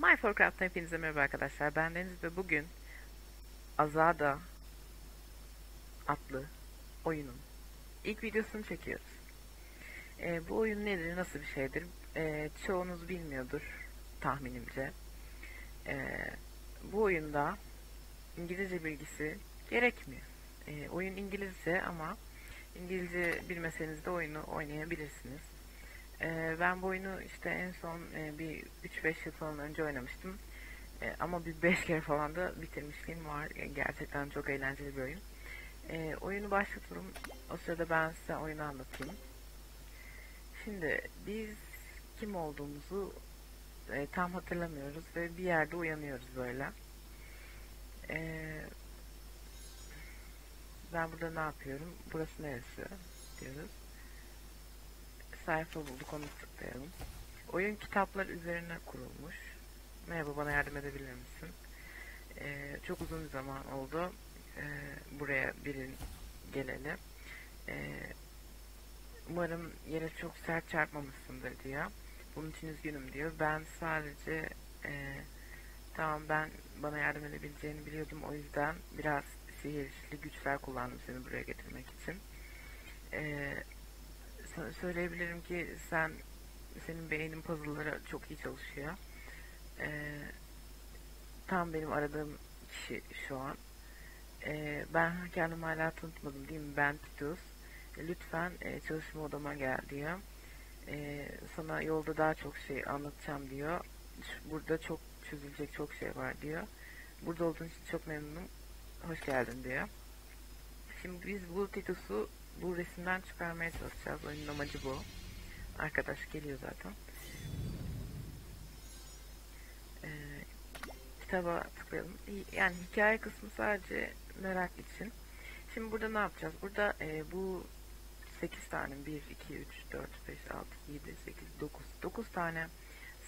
My Forcraft'tan hepinize merhaba arkadaşlar. Ben Deniz ve bugün Azada adlı oyunun ilk videosunu çekiyoruz. Ee, bu oyun nedir, nasıl bir şeydir? Ee, çoğunuz bilmiyordur tahminimce. Ee, bu oyunda İngilizce bilgisi gerekmiyor. Ee, oyun İngilizce ama İngilizce bilmeseniz de oyunu oynayabilirsiniz. Ee, ben bu oyunu işte en son e, bir 3-5 yıl falan önce oynamıştım. E, ama bir 5 kere falan da bitirmişliğim var. E, gerçekten çok eğlenceli bir oyun. Oyunu başlatalım. O sırada ben size oyunu anlatayım. Şimdi biz kim olduğumuzu tam hatırlamıyoruz ve bir yerde uyanıyoruz böyle. Ben burada ne yapıyorum? Burası neresi? diyoruz sayfa bulduk onu tıklayalım. Oyun kitaplar üzerine kurulmuş. Merhaba bana yardım edebilir misin? Ee, çok uzun bir zaman oldu. Ee, buraya birin geleli. Ee, umarım yere çok sert çarpmamışsındır diyor. Bunun için üzgünüm diyor. Ben sadece e, tamam ben bana yardım edebileceğini biliyordum. O yüzden biraz sihirli güçler kullandım seni buraya getirmek için. Eee söyleyebilirim ki sen senin beynin puzzle'lara çok iyi çalışıyor. Ee, tam benim aradığım kişi şu an. Ee, ben kendimi hala tanıtmadım değil mi? Ben Titus. E, lütfen e, çalışma odama gel diyor. E, sana yolda daha çok şey anlatacağım diyor. Burada çok çözülecek çok şey var diyor. Burada olduğun için çok memnunum. Hoş geldin diyor. Şimdi biz bu Titus'u bu resimden çıkarmaya çalışacağız. Oyunun amacı bu. Arkadaş geliyor zaten. Ee, kitaba tıklayalım. Yani hikaye kısmı sadece merak için. Şimdi burada ne yapacağız? Burada e, bu 8 tane 1, 2, 3, 4, 5, 6, 7, 8, 9 9 tane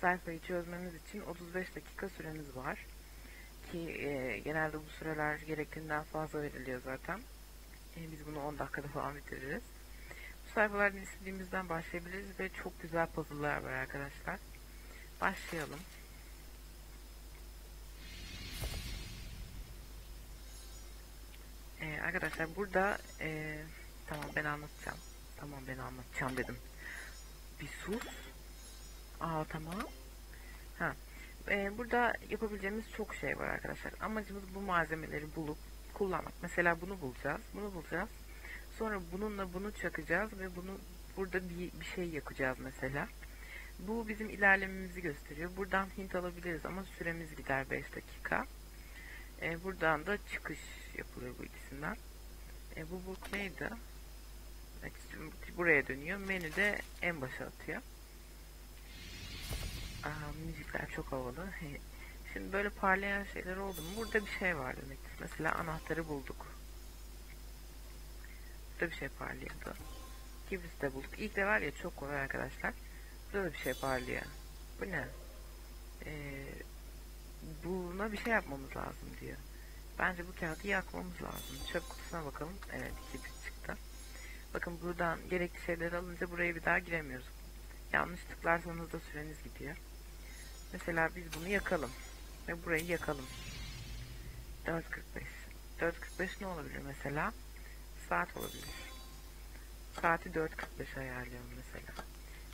sayfayı çözmemiz için 35 dakika süremiz var. Ki e, genelde bu süreler gerektiğinden fazla veriliyor zaten. E, biz bunu 10 dakikada falan bitiririz. Bu sayfalardan istediğimizden başlayabiliriz ve çok güzel puzzle'lar var arkadaşlar. Başlayalım. Ee, arkadaşlar burada e, tamam ben anlatacağım. Tamam ben anlatacağım dedim. Bir sus. Aa tamam. Ha. Ee, burada yapabileceğimiz çok şey var arkadaşlar. Amacımız bu malzemeleri bulup kullanmak. Mesela bunu bulacağız, bunu bulacağız. Sonra bununla bunu çakacağız ve bunu burada bir, bir şey yakacağız mesela. Bu bizim ilerlememizi gösteriyor. Buradan hint alabiliriz ama süremiz gider 5 dakika. Ee, buradan da çıkış yapılıyor bu ikisinden. Ee, bu book neydi? Buraya dönüyor. Menüde en başa atıyor. Aa, müzikler çok havalı. Şimdi böyle parlayan şeyler oldu mu? Burada bir şey var demektir. Mesela anahtarı bulduk. Burada bir şey parlıyordu. Kibrit de bulduk. İlk de var ya çok kolay arkadaşlar. Burada da bir şey parlıyor. Bu ne? Ee, buna bir şey yapmamız lazım diyor. Bence bu kağıdı yakmamız lazım. Çöp kutusuna bakalım. Evet kibrit çıktı. Bakın buradan gerekli şeyleri alınca buraya bir daha giremiyoruz. Yanlış tıklarsanız da süreniz gidiyor. Mesela biz bunu yakalım. Ve burayı yakalım. 4.45. 4.45 ne olabilir mesela? Saat olabilir. Saati 4.45 ayarlayalım mesela.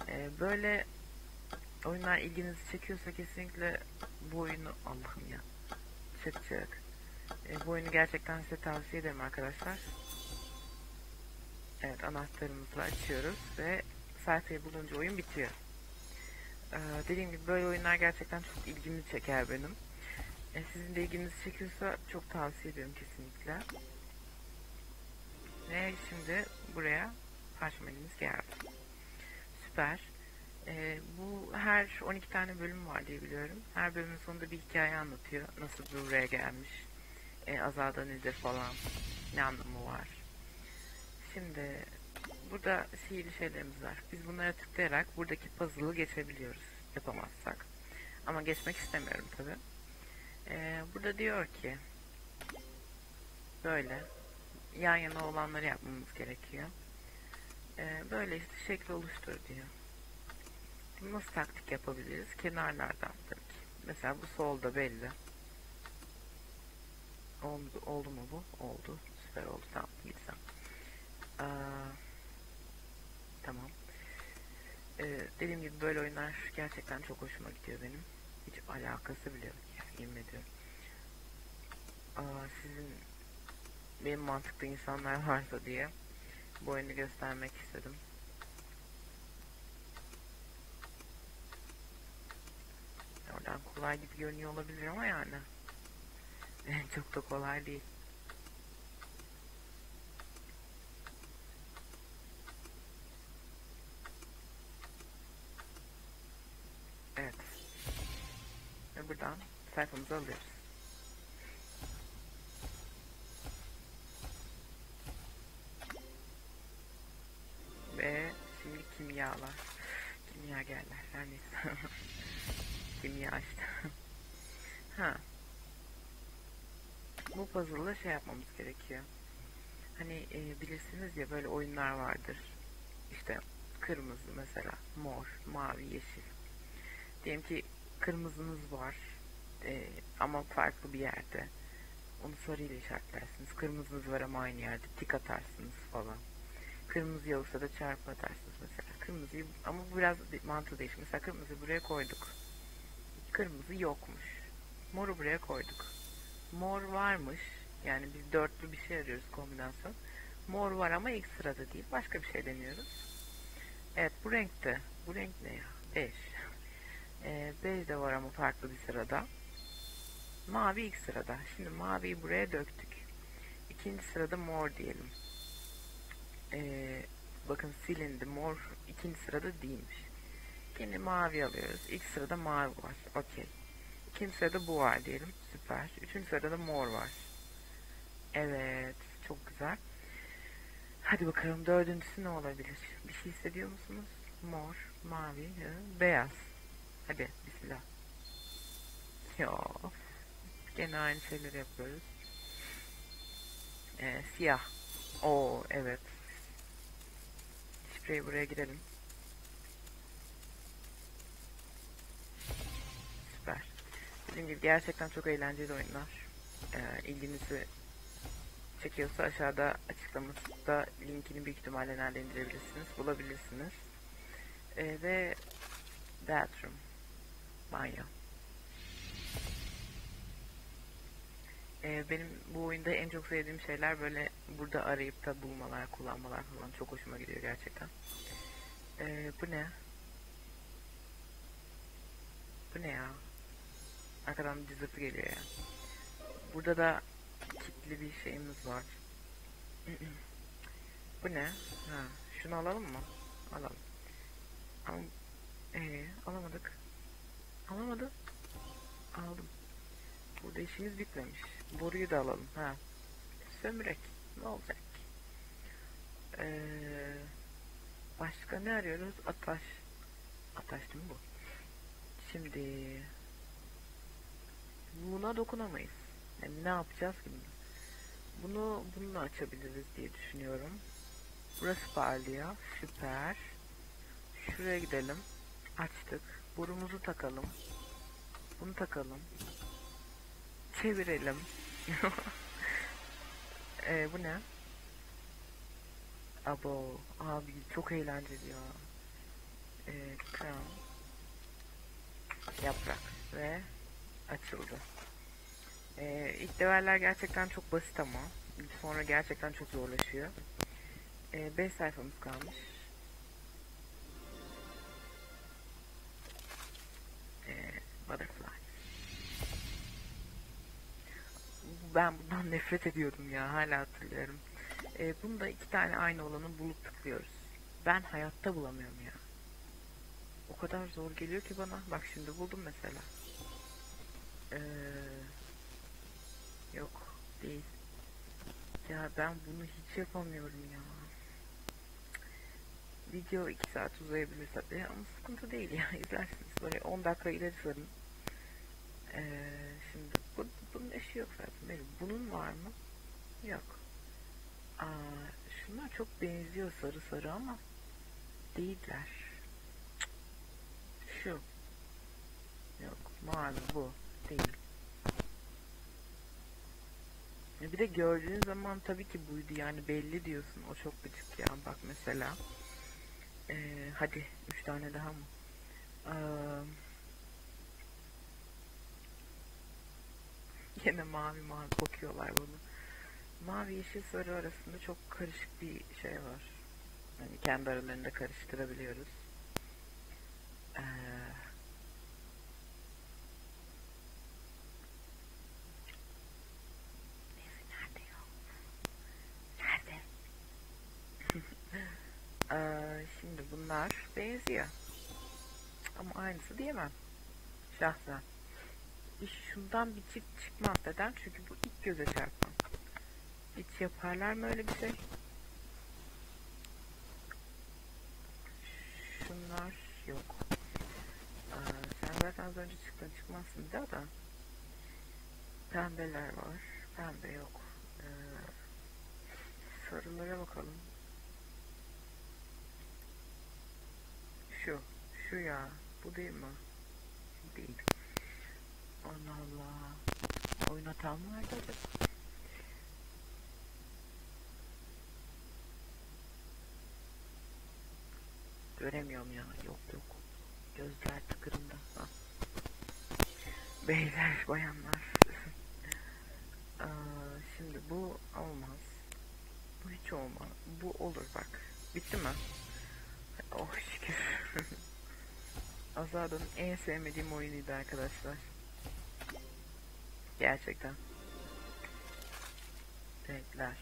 Ee, böyle oyunlar ilginizi çekiyorsa kesinlikle bu oyunu Allah'ım ya çekecek. Ee, bu oyunu gerçekten size tavsiye ederim arkadaşlar. Evet anahtarımızla açıyoruz ve sayfayı bulunca oyun bitiyor. Ee, dediğim gibi böyle oyunlar gerçekten çok ilgimi çeker benim. E, sizin de ilginizi çekiyorsa çok tavsiye ediyorum kesinlikle. Ve şimdi buraya parşömenimiz geldi. Süper. E, bu her 12 tane bölüm var diye biliyorum. Her bölümün sonunda bir hikaye anlatıyor. Nasıl buraya gelmiş. E, azada nedir falan. Ne anlamı var. Şimdi burada sihirli şeylerimiz var. Biz bunlara tıklayarak buradaki puzzle'ı geçebiliyoruz. Yapamazsak. Ama geçmek istemiyorum tabi. Ee, burada diyor ki böyle yan yana olanları yapmamız gerekiyor. Ee, böyle işte şekli oluştur diyor. Nasıl taktik yapabiliriz? Kenarlardan tabii ki. Mesela bu solda belli. Oldu, oldu mu bu? Oldu. Süper oldu. Tamam gitsem. Aa, tamam. Ee, dediğim gibi böyle oyunlar gerçekten çok hoşuma gidiyor benim. Hiç alakası bile yok. Yemin. Aa, sizin benim mantıklı insanlar varsa diye bu oyunu göstermek istedim. Oradan kolay gibi görünüyor olabilir ama yani. Çok da kolay değil. Evet. Ve buradan sayfamızı alıyoruz. Ve şimdi kimyalar. Kimyagerler. Her neyse. Kimya işte. ha. Bu puzzle'da şey yapmamız gerekiyor. Hani e, bilirsiniz ya böyle oyunlar vardır. İşte kırmızı mesela, mor, mavi, yeşil. Diyelim ki kırmızınız var e, ama farklı bir yerde. Onu sarıyla işaretlersiniz. Kırmızınız var ama aynı yerde tik atarsınız falan. Kırmızı yoksa da çarpı atarsınız mesela. Kırmızıyı ama biraz mantığı değişik. Mesela kırmızı buraya koyduk. Kırmızı yokmuş. Moru buraya koyduk. Mor varmış. Yani biz dörtlü bir şey arıyoruz kombinasyon. Mor var ama ilk sırada değil. Başka bir şey deniyoruz. Evet bu renkte. Bu renk ne ya? Beş. Ee, bej de var ama farklı bir sırada. Mavi ilk sırada. Şimdi maviyi buraya döktük. İkinci sırada mor diyelim. Ee, bakın silindi. Mor ikinci sırada değilmiş. Yine mavi alıyoruz. İlk sırada mavi var. Okey. İkinci sırada bu var diyelim. Süper. Üçüncü sırada da mor var. Evet. Çok güzel. Hadi bakalım dördüncüsü ne olabilir? Bir şey hissediyor musunuz? Mor, mavi, beyaz. Hadi bismillah. Ya. Gene aynı şeyleri yapıyoruz. Ee, siyah. Oo evet. Şifreyi buraya girelim. Süper. Dediğim gibi gerçekten çok eğlenceli oyunlar. Ee, ilginizi çekiyorsa aşağıda açıklamasında linkini büyük ihtimalle nerede indirebilirsiniz, bulabilirsiniz. Ee, ve bathroom, banyo. Ee, benim bu oyunda en çok sevdiğim şeyler böyle burada arayıp da bulmalar, kullanmalar falan çok hoşuma gidiyor gerçekten. Ee, bu ne? Bu ne ya? Arkadan bir cızırtı geliyor ya. Burada da kitli bir şeyimiz var. Bu ne? Ha, şunu alalım mı? Alalım. Al ee, alamadık. Alamadım. Aldım. Burada işimiz bitmemiş. Boruyu da alalım. Ha. Sömürek. Ne olacak? Ee, başka ne arıyoruz? Ataş. Ataş değil mi bu? Şimdi buna dokunamayız. Yani ne yapacağız ki bunu? Bunu bununla açabiliriz diye düşünüyorum. Burası parlıyor. Süper. Şuraya gidelim. Açtık. Burumuzu takalım. Bunu takalım. Çevirelim. ee, bu ne? Abo. Abi çok eğlenceli ya. Ee. Yaprak. Ve açıldı. Ee, ilk leveller gerçekten çok basit ama sonra gerçekten çok zorlaşıyor. 5 ee, sayfamız kalmış. Ben bundan nefret ediyordum ya hala hatırlıyorum. Ee, bunda iki tane aynı olanı bulup tıklıyoruz. Ben hayatta bulamıyorum ya. O kadar zor geliyor ki bana. Bak şimdi buldum mesela. Eee Yok değil. Ya ben bunu hiç yapamıyorum ya. Video 2 saat uzayabilir tabi ama sıkıntı değil ya izlersiniz böyle 10 dakika ileri sarın. Ee, şimdi bunun eşi yok zaten benim. Bunun var mı? Yok. Aa, şunlar çok benziyor sarı sarı ama değiller. Şu. Yok. Mavi bu. Değil. E Bir de gördüğün zaman tabii ki buydu yani belli diyorsun. O çok gıcık ya. Bak mesela. Ee, hadi. Üç tane daha mı? Ee, Yine mavi mavi kokuyorlar bunu. Mavi yeşil sarı arasında çok karışık bir şey var. Hani kendi aralarında karıştırabiliyoruz. Ee? Ee, şimdi bunlar benziyor. Ama aynısı diyemem. Şahsen. Şundan bir çift çıkmaz neden? Çünkü bu ilk göze çarpan. Hiç yaparlar mı öyle bir şey? Şunlar yok. Aa, sen zaten az önce çıktın çıkmazsın bir da. Pembeler var. Pembe yok. Ee, sarılara bakalım. Şu. Şu ya. Bu değil mi? Değil. Allah Allah. Oyun hatam mı vardı acaba? Göremiyorum ya. Yok yok. Gözler tıkırında. Ha. Beyler, bayanlar. Aa, şimdi bu olmaz. Bu hiç olmaz. Bu olur bak. Bitti mi? Oh şükür. Azada'nın en sevmediğim oyunuydu arkadaşlar. Gerçekten. Renkler.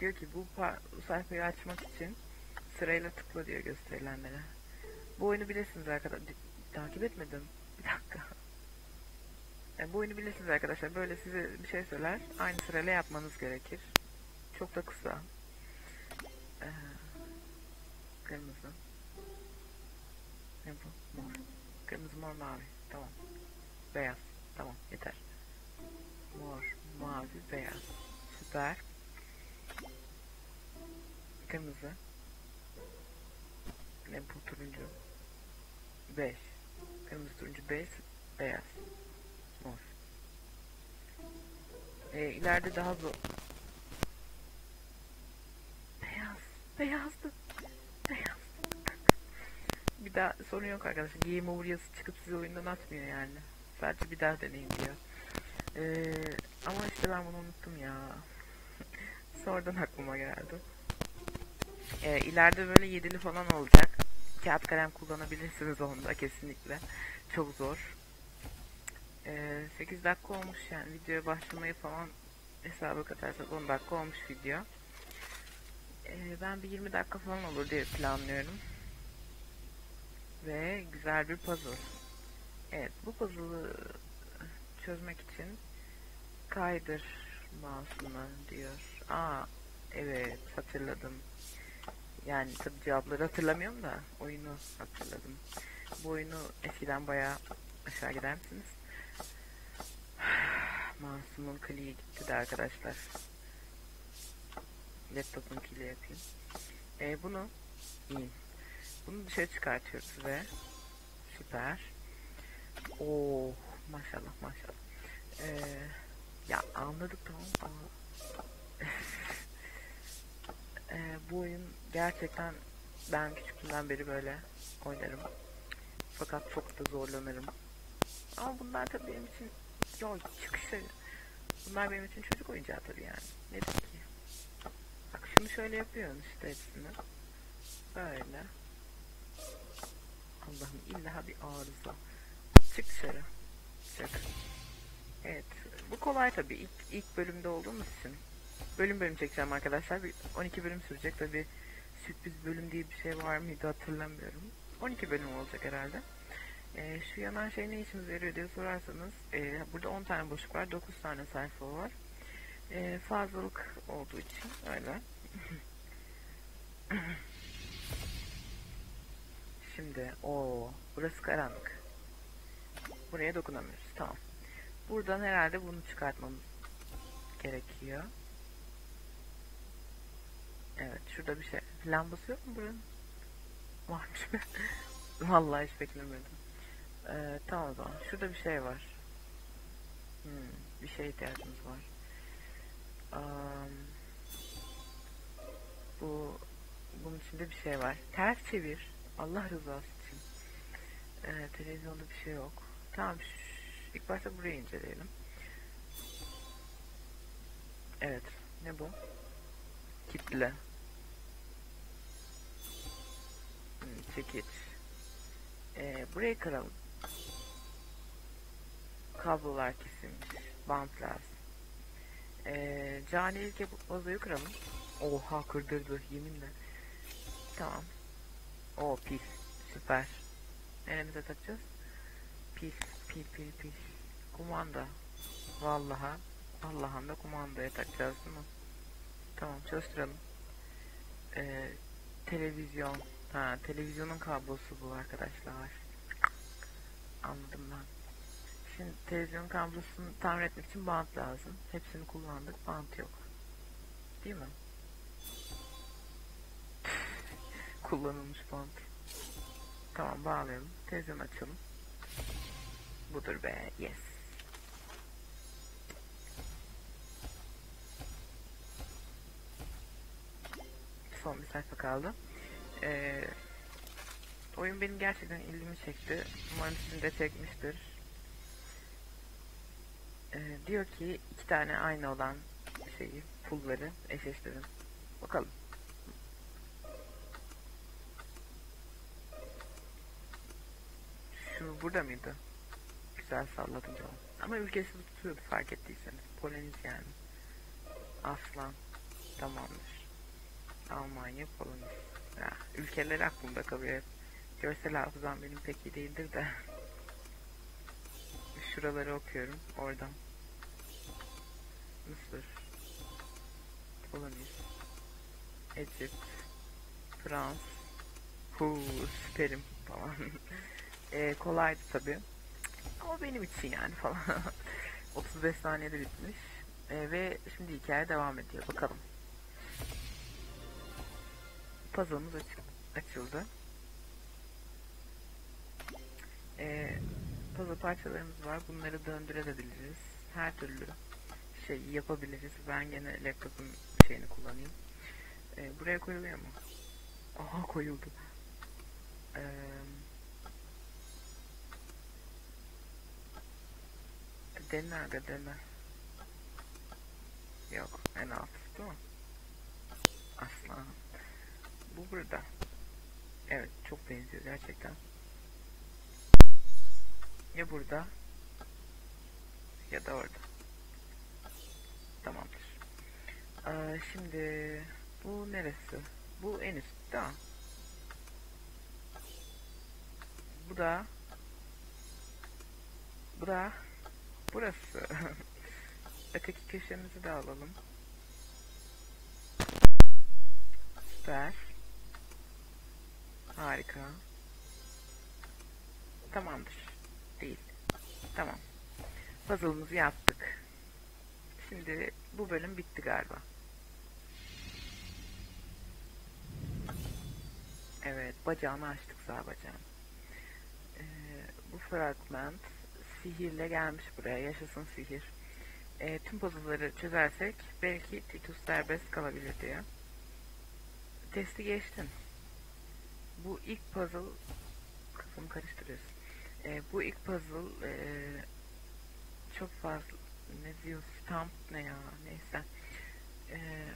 Diyor ki bu, sayfayı açmak için sırayla tıkla diyor gösterilenlere. Bu oyunu bilirsiniz arkadaşlar. Takip etmedim. Bir dakika. Yani bu oyunu bilirsiniz arkadaşlar. Böyle size bir şey söyler. Aynı sırayla yapmanız gerekir. Çok da kısa. Ee, kırmızı. Ne bu? Mor. Kırmızı, mor, mavi. Tamam. Beyaz. Tamam. Yeter. Mor, mavi, beyaz. Süper. Kırmızı. Ne bu turuncu? Beş. Kırmızı, turuncu, beş, beyaz. Mor. Ee, ileride daha zor. Beyaz. Beyaz. Daha sorun yok arkadaşlar. Game over yazısı çıkıp sizi oyundan atmıyor yani. Sadece bir daha deneyin diyor. Ee, ama işte ben bunu unuttum ya. Sonradan aklıma geldi. Ee, ileride böyle yedili falan olacak. Kağıt kalem kullanabilirsiniz onda kesinlikle. Çok zor. Ee, 8 dakika olmuş yani videoya başlamayı falan hesaba katarsak 10 dakika olmuş video. Ee, ben bir 20 dakika falan olur diye planlıyorum. Ve güzel bir puzzle. Evet bu puzzle'ı çözmek için kaydır mouse'unu diyor. Aa evet hatırladım. Yani tabi cevapları hatırlamıyorum da oyunu hatırladım. Bu oyunu eskiden bayağı aşağı gider misiniz? Mouse'umun kliği gitti de arkadaşlar. Laptop'unkiyle yapayım. Ee, bunu iyi. Bunu dışarı çıkartıyoruz ve süper. Oo maşallah maşallah. Ee, ya anladık tamam ama ee, bu oyun gerçekten ben küçüklüğümden beri böyle oynarım. Fakat çok da zorlanırım. Ama bunlar tabii benim için yol çıkışı. Bunlar benim için çocuk oyuncağı tabii yani. Ne ki? Bak şunu şöyle yapıyorsun işte hepsini. Böyle. Allah'ım illa bir arıza. Çık dışarı. Çık. Evet. Bu kolay tabii. İlk, ilk bölümde olduğumuz için. Bölüm bölüm çekeceğim arkadaşlar. Bir 12 bölüm sürecek. Tabii sürpriz bölüm diye bir şey var mıydı hatırlamıyorum. 12 bölüm olacak herhalde. Ee, şu yanan şey ne işimize yarıyor diye sorarsanız e, burada 10 tane boşluk var. 9 tane sayfa var. E, fazlalık olduğu için öyle. Şimdi o burası karanlık. Buraya dokunamıyoruz. Tamam. Buradan herhalde bunu çıkartmamız gerekiyor. Evet şurada bir şey. Lambası yok mu buranın? Varmış. Vallahi hiç beklemedim. Ee, tamam o zaman. Şurada bir şey var. Hmm, bir şeye ihtiyacımız var. Um, bu bunun içinde bir şey var. Ters çevir. Allah rızası için. Ee, televizyonda bir şey yok. Tamam. ilk başta burayı inceleyelim. Evet. Ne bu? Kitle. Hmm, çekiç. Ee, burayı kıralım. Kablolar kesilmiş. Bant lazım. Ee, canilik yapıp vazoyu kıralım. Oha kırdırdı yeminle. Tamam. O pil. Süper. Neremize takacağız? Pil. Pil pil pil. Kumanda. Vallaha. Allah'ın da kumandaya takacağız değil mi? Tamam çalıştıralım. Ee, televizyon. Ha televizyonun kablosu bu arkadaşlar. Anladım ben. Şimdi televizyon kablosunu tamir etmek için bant lazım. Hepsini kullandık. Bant yok. Değil mi? Kullanılmış bant. Tamam bağlayalım. Televizyon açalım. Budur be. Yes. Son bir sayfa kaldı. Ee, oyun benim gerçekten ilgimi çekti. Umarım sizin de çekmiştir. Ee, diyor ki iki tane aynı olan şeyi, pulları eşleştirin. Bakalım. Şu burada mıydı? Güzel salladım canım. Ama ülkesi tutuyordu fark ettiyseniz. Poloniz yani. Aslan. Tamamdır. Almanya, Polonya. Ya, ülkeler aklımda kalıyor. Görsel hafızam benim pek iyi değildir de. Şuraları okuyorum. Oradan. Mısır. Polonya. Egypt. Frans. Huu, süperim falan. e, kolaydı tabi. Ama benim için yani falan. 35 saniyede bitmiş. E, ve şimdi hikaye devam ediyor. Bakalım. Puzzle'ımız açık, açıldı. E, puzzle parçalarımız var. Bunları döndürebiliriz. Her türlü şey yapabiliriz. Ben gene laptopun şeyini kullanayım. E, buraya koyuluyor mu? Aha koyuldu. Eee Deli nerede deli? Yok en alt değil mi? Aslan. Bu burada. Evet çok benziyor gerçekten. Ya burada ya da orada. Tamamdır. Ee, şimdi bu neresi? Bu en üst değil mi? Bu da bu da burası. Öteki köşemizi de alalım. Süper. Harika. Tamamdır. Değil. Tamam. Puzzle'ımızı yaptık. Şimdi bu bölüm bitti galiba. Evet, bacağını açtık sağ bacağını. Ee, bu fragment sihirle gelmiş buraya. Yaşasın sihir. Ee, tüm puzzle'ları çözersek belki Titus serbest kalabilir diye. Testi geçtin. Bu ilk puzzle kafamı karıştırıyorsun. Ee, bu ilk puzzle ee, çok fazla ne diyor stamp ne ya neyse. Ee,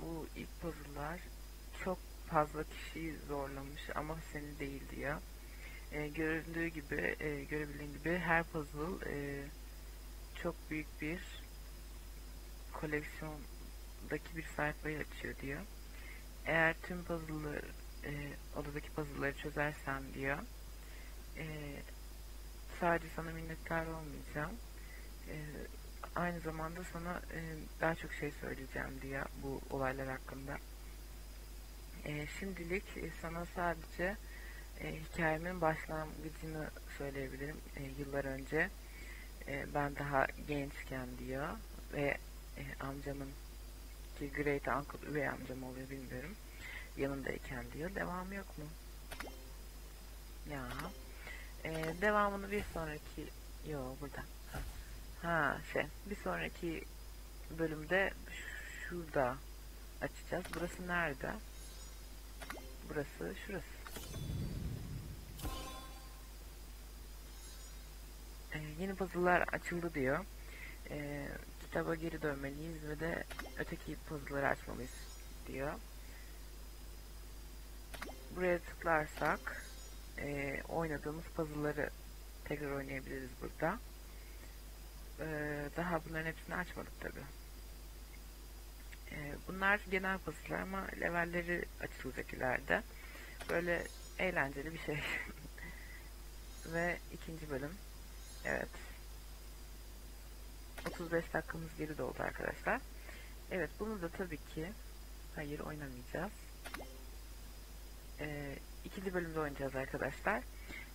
bu ilk puzzle'lar çok fazla kişiyi zorlamış ama seni değil diyor. E, görüldüğü gibi, e, görebildiğin gibi her puzzle e, çok büyük bir koleksiyondaki bir sayfayı açıyor diyor. Eğer tüm puzzle'ları, e, odadaki puzzle'ları çözersen diyor, e, sadece sana minnettar olmayacağım. E, aynı zamanda sana e, daha çok şey söyleyeceğim diyor bu olaylar hakkında. E, şimdilik e, sana sadece e, hikayemin başlangıcını söyleyebilirim. E, yıllar önce e, ben daha gençken diyor ve e, amcamın ki Great Uncle üvey amcam oluyor bilmiyorum. Yanındayken diyor. Devam yok mu? Ya. E, devamını bir sonraki yo burada. Ha şey bir sonraki bölümde şurada açacağız. Burası nerede? Burası şurası. Yeni puzzle'lar açıldı diyor. Ee, kitaba geri dönmeliyiz ve de öteki puzzle'ları açmalıyız diyor. Buraya tıklarsak e, oynadığımız puzzle'ları tekrar oynayabiliriz burada. Ee, daha bunların hepsini açmadık tabi. Ee, bunlar genel puzzle'lar ama levelleri açılacak ileride. Böyle eğlenceli bir şey. Ve ikinci bölüm. Evet. 35 dakikamız geri doldu arkadaşlar. Evet bunu da tabii ki hayır oynamayacağız. Ee, ikinci bölümde oynayacağız arkadaşlar.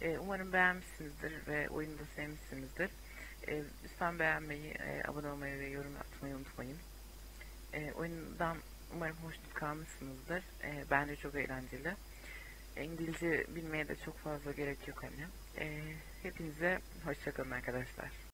Ee, umarım beğenmişsinizdir ve oyunu da sevmişsinizdir. Ee, lütfen beğenmeyi, e, abone olmayı ve yorum atmayı unutmayın. Ee, oyundan umarım hoşnut kalmışsınızdır. Ee, bence çok eğlenceli. İngilizce bilmeye de çok fazla gerek yok hani. Ee, hepinize hoşçakalın arkadaşlar.